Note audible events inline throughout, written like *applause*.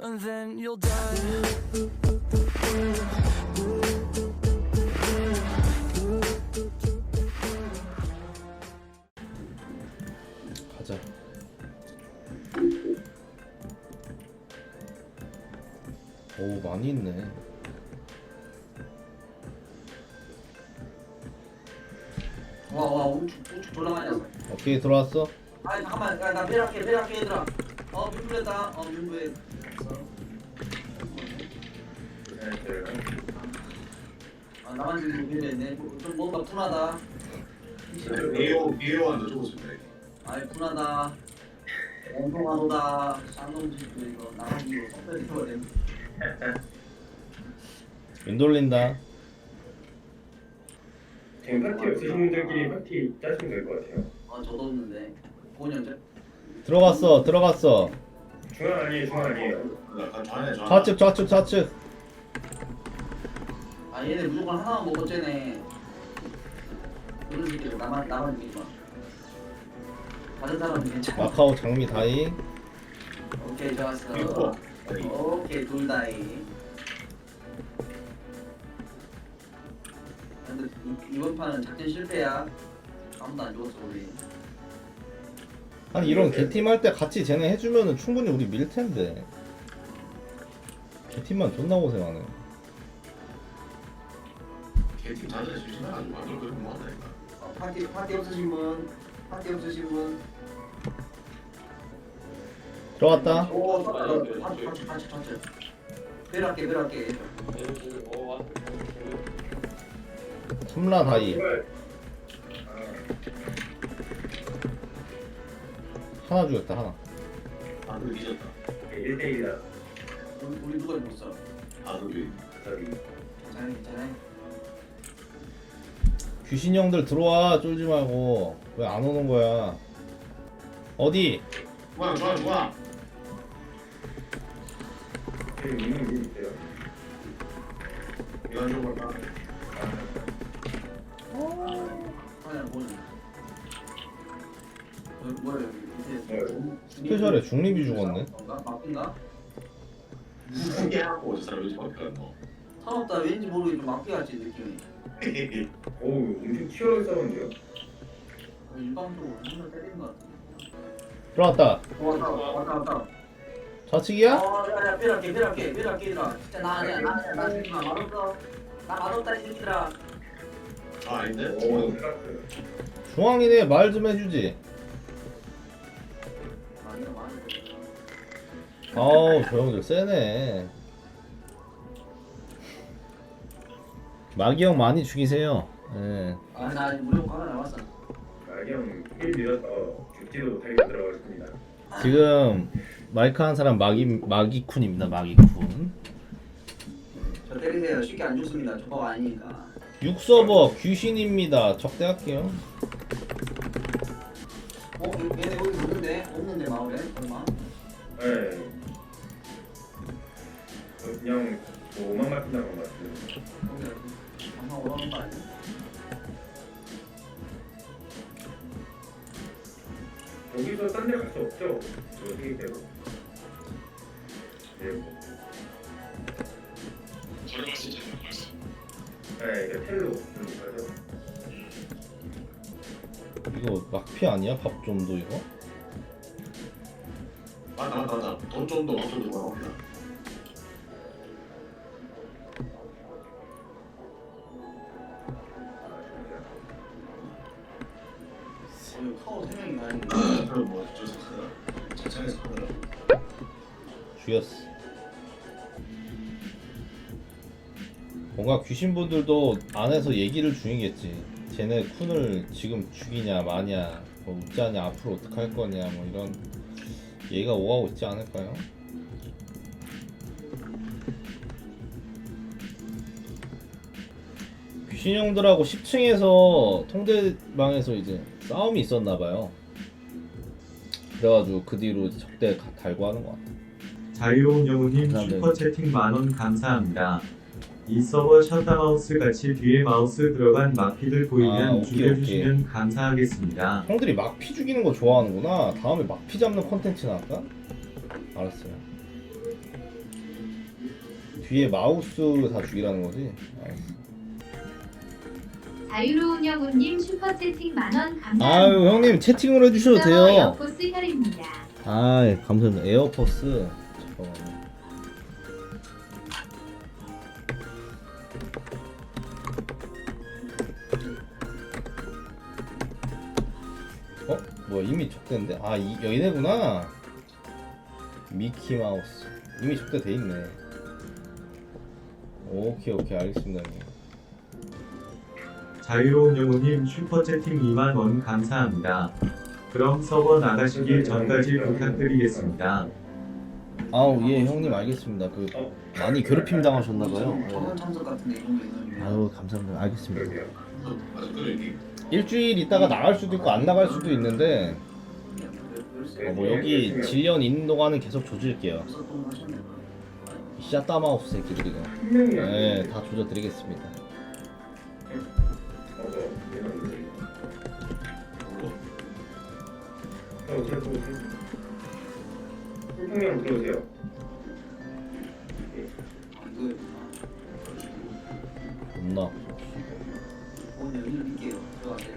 and then you'll die. 가자. 오 많이 있네. 와와 우측 우측 졸라 많이 왔어 어떻게 들어왔어? 아니 잠깐만 야, 나 배락해 배락해 얘들아 어 민부했다 어 민부해 아 나만 지금 좀 뭔가 분하다 비오 비오한도 죽었습니다. 아이 분하다 엉뚱하다 쌍놈짓도 이거 나만 이거 섭외 버림 윈 돌린다. 지금 파티 없으신 분들끼리 파티 짜시면 될 것 같아요. 아 저도 없는데 형제 들어갔어 들어갔어. 중앙 아니에요, 중앙 아니에요. 좌. 좌측 좌측 좌측. 아 얘네 무조건 하나만 먹고 쟤네 이런 새끼들 나만 나만 마 다른 사람은 괜찮아 마카오 장미 다이. 오케이 좋았어 비오. 오케이 둘 다이 근데 이- 이번 판은 작전 실패야 아무도 안 죽었어 우리 아니 이런 개팀 할 때 같이 쟤네 해주면은 충분히 우리 밀 텐데. 개팀만 존나 고생하네. 개팀 자체를 수신해가지고 완전 그런 거 한다니까. 어, 파티 파티 없으신 분 파티 없으신 분 들어갔다. 오 파티 파티 파티 파티 파티 배락게 배락게 삼라 다이. 하나 죽였다 하나. 아, 그 잊었다. 아, 1대1이다. 우리, 우리 누가 죽었어 아, 그 저기. 괜찮아 괜찮아 귀신 형들 들어와 쫄지 말고 왜 안 오는 거야? 어디? 있는 뭐는 여기 뭐야 여기 밑에 뭐야? 스페셜에 중립이 죽었네. 뭔가 바뀐가? 무게 하고 저 사람 요즘 밖에 안 나와. 산업 다 왠지 모르게 좀 마피아지 느낌이 *laughs* 어우, 엄청 치열하게 싸우는데요? 일방적으로 눈을 때리는 것 같아 들어갔다. 왔다 왔다 왔다 좌측이야? 어 야야 빼라게 빼라게 빼라게 얘들아 진짜 나 아니야 나 아니야 나 지금 맛없어 나 맛없다 이 새끼들아 아, 아닌데? 오, 중앙. 생각해요. 중앙이네 말 좀 해주지. 아니야 맛없어 아우 저 형들 세네. 마기 형 많이 죽이세요. 예. 아나 무료고 하나 남았어 마기 형, 힐 밀어서 죽지도 못하게 들어가겠습니다. 지금 마이크 한 사람 마기 마기쿤입니다. 마기쿤. 저 때리세요 쉽게 안 죽습니다 조커가 아니니까 6서버 귀신입니다. 적대할게요. 어? 네, 이거 텔로 좀 가죠. 이거 막피 아니야? 밥좀도 이거? 맞다 맞다 맞다. 돈좀더. 여기 뭔가 귀신분들도 안에서 얘기를 중이겠지. 쟤네 쿤을 지금 죽이냐 마냐, 뭐 웃자냐 앞으로 어떡할 거냐 뭐 이런 얘가 오가고 있지 않을까요? 귀신 형들하고 10층에서 통대방에서 이제 싸움이 있었나 봐요. 그래가지고 그 뒤로 적대 가- 달고 하는 것 같아. 자유로운 영웅님 감사합니다. 슈퍼 채팅 만원 감사합니다. 이 서버 셧다마우스 같이 뒤에 마우스 들어간 마피들 아, 보이면 오케이, 죽여주시면 감사하겠습니다. 형들이 막피 죽이는 거 좋아하는구나. 다음에 막피 잡는 컨텐츠 나갈까? 알았어요. 뒤에 마우스 다 죽이라는 거지? 알았어. 자유로운 영웅님 슈퍼 채팅 만원 감사합니다. 아유 형님 채팅으로 해주셔도 돼요. 에어포스 혈입니다. 아 감사합니다. 에어포스. 잠깐만요. 뭐야 이미 족대인데? 아 이, 여기네구나. 미키 마우스. 이미 족대 돼 있네. 오케이 오케이 알겠습니다 형님. 자유로운 영웅님 슈퍼채팅 2만 원 감사합니다. 그럼 서버 나가시길 전까지 부탁드리겠습니다. 아우 예 형님 알겠습니다. 그 많이 괴롭힘 당하셨나봐요. 저번 참석 같은데 이 정도 있는 아유 감사합니다. 알겠습니다. 일주일 있다가 나갈 수도 있고 안 나갈 수도 있는데 어, 뭐 여기 질련 있는 동안은 계속 조질게요. 이 샷다마우스 새끼들 이거. 네, 다 조져드리겠습니다. 들어오세요. 겁나. 아파. 오늘 여기를 밀게요 들어가세요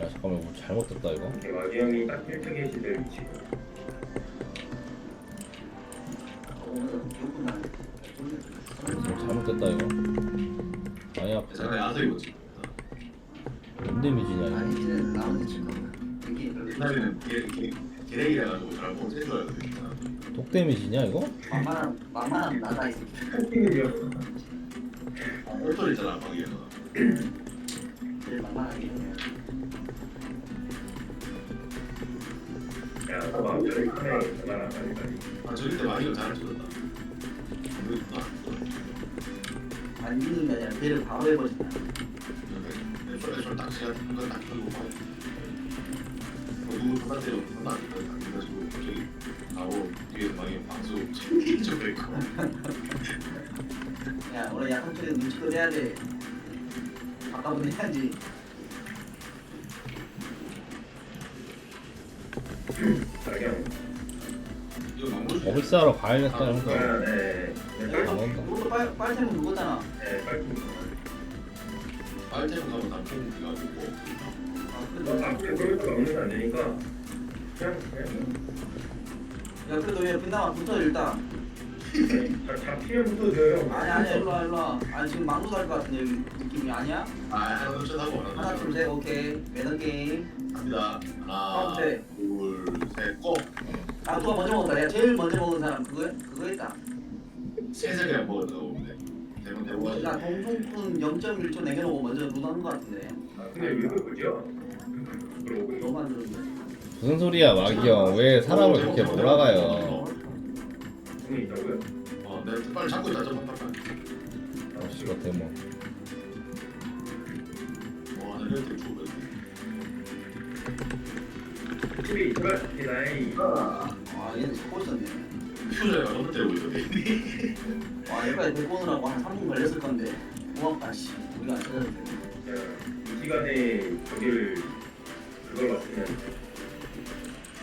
야 잠깐만 뭐 잘못됐다 이거. 이렇게 마기 형이 딱 1등에 시절 위치고. 오늘 기억분 나네 뭐 잘못됐다 이거. 아니 아파. 잠깐 안서 입었지 뭔 데미지냐 이거. 아니 이제는 나머지 칠 거야 이게 옛날에는 걔 걔네 기 해가지고 잘못 세줄 알았으니까. 독 데미지냐 이거? 만만한 만만한 나가 있어 팬팅은요? 옥돌 있잖아 방에서. 제일 만만하게 빨리. 아 저기 때 많이 잘 쳤다. 안 죽는 게 아니라 배를 바로 해버린다. 애초에 딱 시간 딱 켜고 봐 누구 바깥에 혼나 안 그래가지고 갑자기 나오고 뒤에서 많이 방수 좀 있고 야 원래 약한 쪽에 눈치껏 해야 돼 바꿔보내 해야지. 이거 너무 어비스하러 가야겠다 아, 형들. 네. 네, 빨리. 안 온다. 그것도 빨, 빨템은 그거잖아 네, 빨리. 빨대로 가면 다 가지고. 아, 너 그래도, 앞에 그럴 수가 없는 거안 되니까. 그냥, 그냥. 야 그래도 왜 빈다만 붙어 일단. 자, 잡히면 붙어줘요. 아니 아니 일로와 일로와. 아니 지금 망고 살것 여기 느낌이 아니야? 아 하나 둘셋 하고 하나 둘셋 오케이. 매너 게임. 합니다. 하나 네. 둘셋고. 아 누가 먼저 먹었다. 내가 제일 먼저 먹은 사람 그거 그거 있다. 세세 그냥 오 나 동송쿤 0.1초 내겨놓고 먼저 누나는 것 같은데 아, 근데 왜 그러죠? 그러고 너무 만들었네 무슨 소리야 마기 형. 왜 사람을 그렇게 몰아가요? 돈이 있다고요? 어 내가 빨리 잡고 있다 좀 빨리 아 씨발 대모. 와 내가 되게 좋은 집에 아 얘는 찾고 있었네 표정이 너무 때리고 있던데 와 여기까지 데리고 오느라고 한 3분 걸렸을 건데 고맙다 씨. 우리가 안 찾았는데 이 시간에 저기를 그걸 봤으면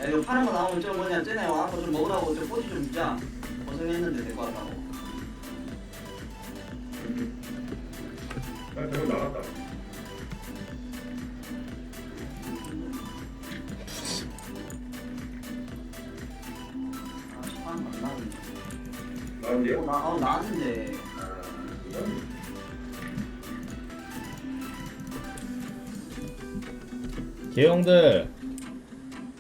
야 이거 파란 거 나오면 저 뭐냐 쟤네 와서 좀 먹으라고 저 꼬지 좀 주자. 고생했는데 될 것 같다고 어, 나, 어 나왔는데 아 이건 개형들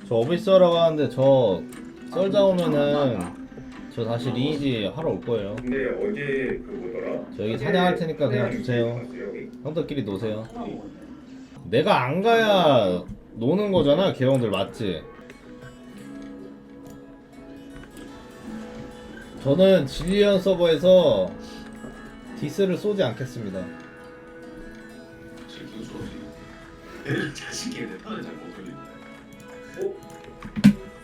저 어비스 하러 가는데 저 썰자 오면은 저 다시 리니지 하러 올 거예요. 근데 어제 그 뭐더라? 저기 사냥할 테니까 그냥 주세요. 봤어요, 여기? 형들끼리 노세요. 내가 안 가야 노는 거잖아, 개형들 맞지? 저는 진리언 서버에서 디스를 쏘지 않겠습니다. 잘못 어?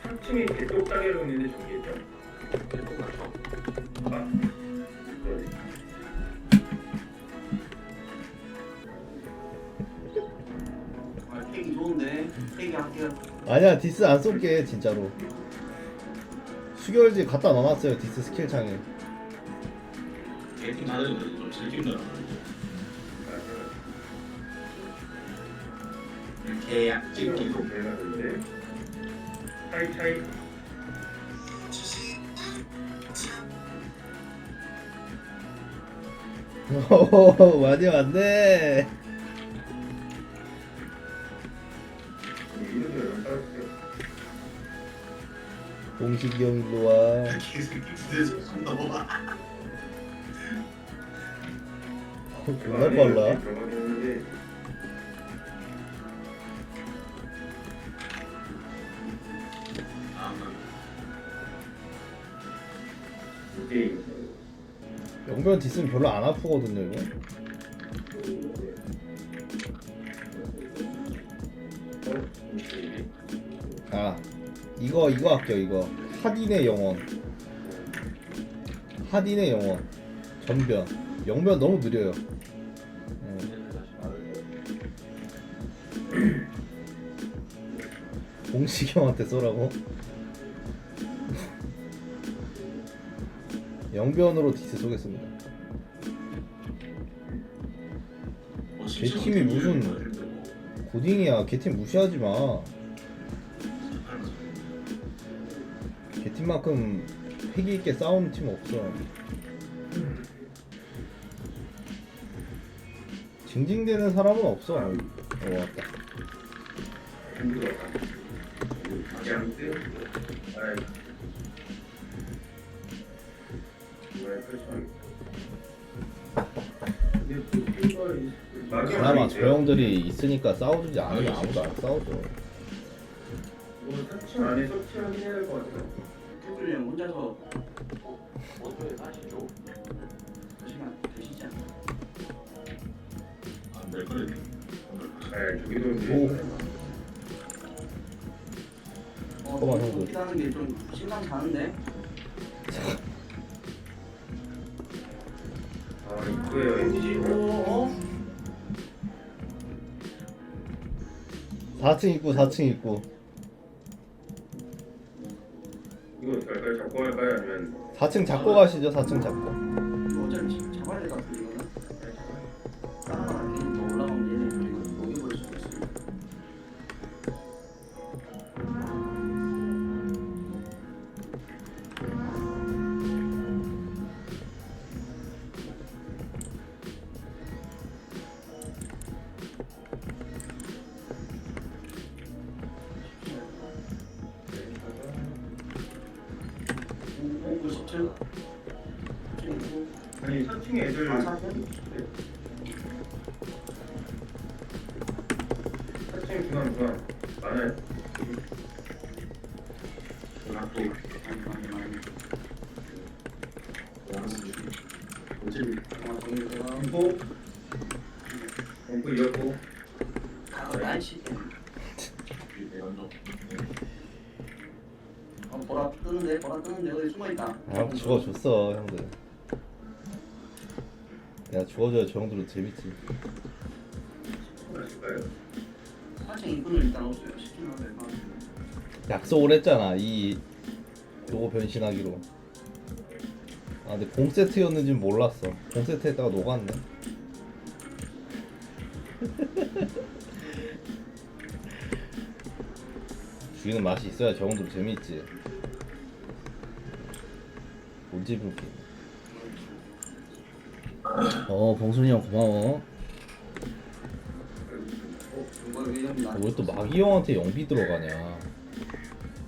3층에 개똑딱이로 있는데 저기 있죠? 똑같죠 아. 아 좋은데 할게요 아니야, 디스 안 쏠게, 진짜로. 수결지 갖다 넣어놨어요 디스 스킬 창에. 거좀 즐기는 줄 알아요. 계약 차이 차이 오 많이 왔네 공식이 형 일로 와. 어, 정말 빨라 아, 게임 영변 디스는 별로 안 아프거든요 이거 이거 이거 할게요 이거. 하딘의 영혼. 하딘의 영혼. 전변. 영변 너무 느려요. 예. 공식이 형한테 쏘라고? 영변으로 디스 쏘겠습니다. 뭐제 팀이 무슨- 고딩이야. 걔 팀 무시하지 마 걔 팀만큼 패기 있게 싸우는 팀 없어. 징징대는 사람은 없어. 어 왔다. 그나마 저 형들이 있으니까 싸워주지 않으면 아무도 안 싸워줘. 뭐 사칭 안에 서치하긴 해야 될 것 같아. 태준이 형 혼자서 어떻게 사시죠? 시간 되시지 않나? 안될 거래. 아, 저기도 이제 오. 어, 형들. 높이다는 게 좀 심상 가는데? 아, 이거예요. NG. 어? 4층 있고 4층 있고 어떻게 할까요? 잡고 할까요? 아니면 4층 잡고 가시죠. 4층 잡고. 3층에 애들 아, 3층? 4층 중앙 중앙 많아요. 원하는 중에 어차피 아, 정리되가. 공포 공포 이었고 아, 날씨. 어, 보라 뜨는데, 보라 뜨는데 어디 숨어 있다. 아 죽어줬어 형들. 내가 죽어줘야 저 형들은 재밌지. 하실까요? 사실 이분을 일단 없어요. 시키면 될것 같아요. 약속을 했잖아 이 요거 변신하기로. 아 근데 공 세트였는지 는 몰랐어. 공 세트 했다가 녹았네. *laughs* 죽이는 맛이 있어야 저 정도로 재밌지. 뭔지 모르겠네. 어 봉순이 형 고마워. 이거 왜 여기 나? 왜또 마기 형한테 영비 들어가냐?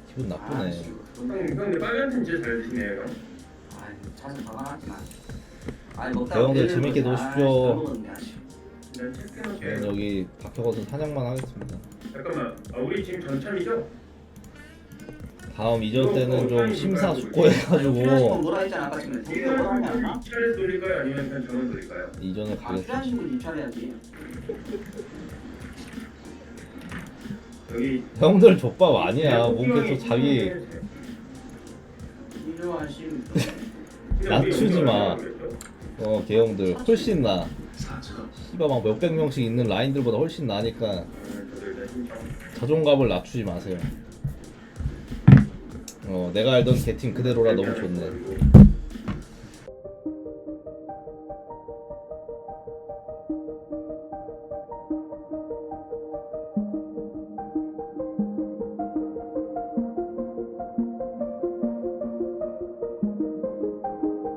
기분 나쁘네. 형 근데 빨간 팀 진짜 잘 드시네요. 자주 가만하지 마. 대형들 재밌게. 노십시오. 체크해놓을게요. 저는 여기 박혀가서 사냥만 하겠습니다. 잠깐만, 아, 우리 지금 전참이죠? 다음 이전 때는 좀 심사숙고해가지고? 이전에. 여기 형들 족밥 아니야. 뭔가 또 자기 *laughs* 낮추지 마. 어 개형들 훨씬 나. 씨발 막 몇백 명씩 있는 라인들보다 훨씬 나니까. 자존감을 낮추지 마세요. 어 내가 알던 개 팀 그대로라 너무 좋네